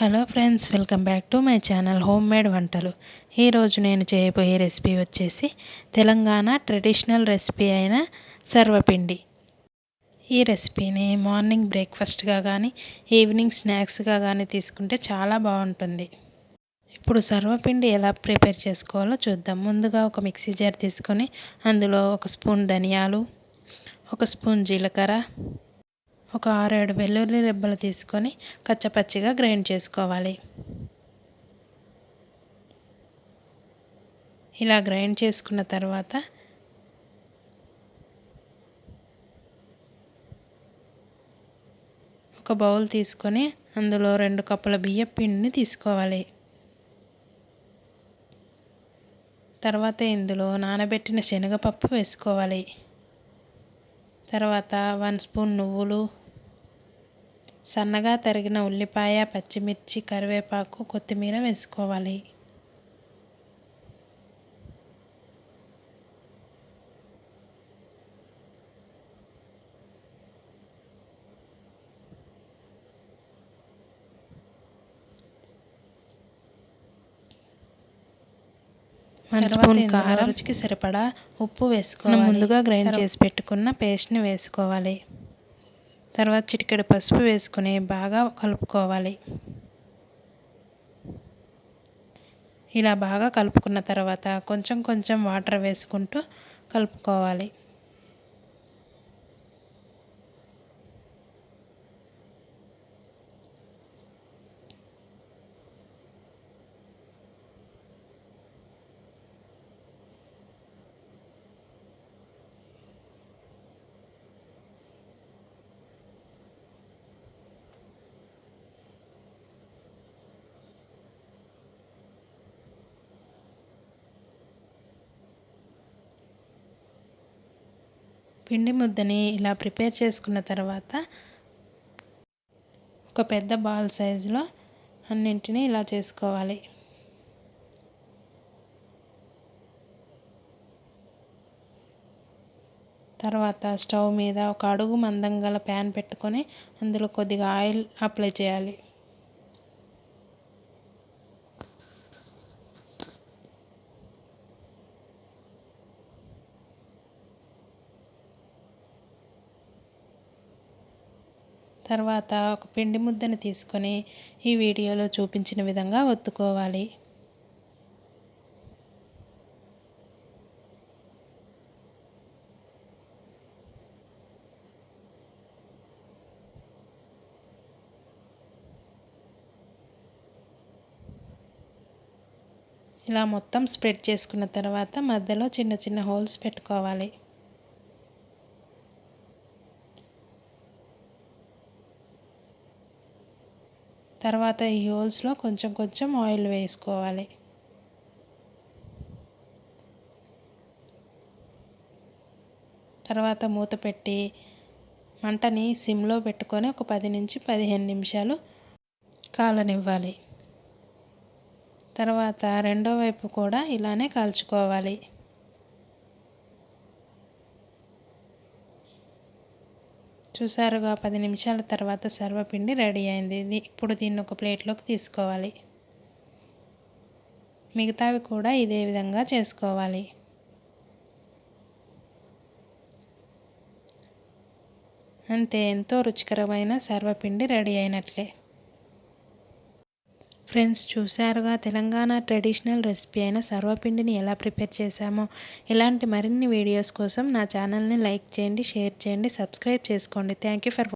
Hello friends welcome back to my channel homemade వంటలు. ఈరోజు నేను చేయబోయే రెసిపీ వచ్చేసి తెలంగాణ ట్రెడిషనల్ రెసిపీ అయిన సర్వపిండి. ఈ రెసిపీని మార్నింగ్ బ్రేక్ఫాస్ట్గా కానీ ఈవినింగ్ స్నాక్స్గా కానీ తీసుకుంటే చాలా బాగుంటుంది. ఇప్పుడు సర్వపిండి ఎలా ప్రిపేర్ చేసుకోవాలో చూద్దాం. ముందుగా ఒక మిక్సీ జార్ తీసుకొని అందులో ఒక స్పూన్ ధనియాలు ఒక స్పూన్ జీలకర్ర ఒక ఆరేడు వెల్లుల్లి రెబ్బలు తీసుకొని కచ్చపచ్చిగా గ్రైండ్ చేసుకోవాలి. ఇలా గ్రైండ్ చేసుకున్న తర్వాత ఒక బౌల్ తీసుకొని అందులో రెండు కప్పుల బియ్యం పిండిని తీసుకోవాలి. తర్వాత ఇందులో నానబెట్టిన శనగపప్పు వేసుకోవాలి. తర్వాత వన్ స్పూన్ నువ్వులు సన్నగా తరిగిన ఉల్లిపాయ పచ్చిమిర్చి కరివేపాకు కొత్తిమీర వేసుకోవాలి. వన్ స్పూన్ కారం. రుచికి సరిపడా ఉప్పు వేసుకోవాలి. ముందుగా గ్రైండ్ చేసి పెట్టుకున్న పేస్ట్ని వేసుకోవాలి. తర్వాత చిటికెడు పసుపు వేసుకుని బాగా కలుపుకోవాలి. ఇలా బాగా కలుపుకున్న తర్వాత కొంచెం కొంచెం వాటర్ వేసుకుంటూ కలుపుకోవాలి. పిండి ముద్దని ఇలా ప్రిపేర్ చేసుకున్న తర్వాత ఒక పెద్ద బాల్ సైజులో అన్నింటినీ ఇలా చేసుకోవాలి. తర్వాత స్టవ్ మీద ఒక అడుగు మందం గల ప్యాన్ పెట్టుకొని అందులో కొద్దిగా ఆయిల్ అప్లై చేయాలి. తర్వాత ఒక పిండి ముద్దను తీసుకొని ఈ వీడియోలో చూపించిన విధంగా ఒత్తుకోవాలి. ఇలా మొత్తం స్ప్రెడ్ చేసుకున్న తర్వాత మధ్యలో చిన్న చిన్న హోల్స్ పెట్టుకోవాలి. తర్వాత ఈ హోల్స్లో కొంచెం కొంచెం ఆయిల్ వేసుకోవాలి. తర్వాత మూత పెట్టి మంటని సిమ్లో పెట్టుకొని ఒక పది నుంచి పదిహేను నిమిషాలు కాలనివ్వాలి. తర్వాత రెండో వైపు కూడా ఇలానే కాల్చుకోవాలి. చూసారుగా పది నిమిషాల తర్వాత సర్వపిండి రెడీ అయింది. ఇప్పుడు దీన్ని ఒక ప్లేట్లోకి తీసుకోవాలి. మిగతావి కూడా ఇదే విధంగా చేసుకోవాలి. అంతే ఎంతో రుచికరమైన సర్వపిండి రెడీ అయినట్లే. ఫ్రెండ్స్ చూశారుగా తెలంగాణ ట్రెడిషనల్ రెసిపీ అయిన సర్వపిండిని ఎలా ప్రిపేర్ చేశామో. ఇలాంటి మరిన్ని వీడియోస్ కోసం నా ఛానల్ని లైక్ చేయండి షేర్ చేయండి సబ్స్క్రైబ్ చేసుకోండి. Thank you for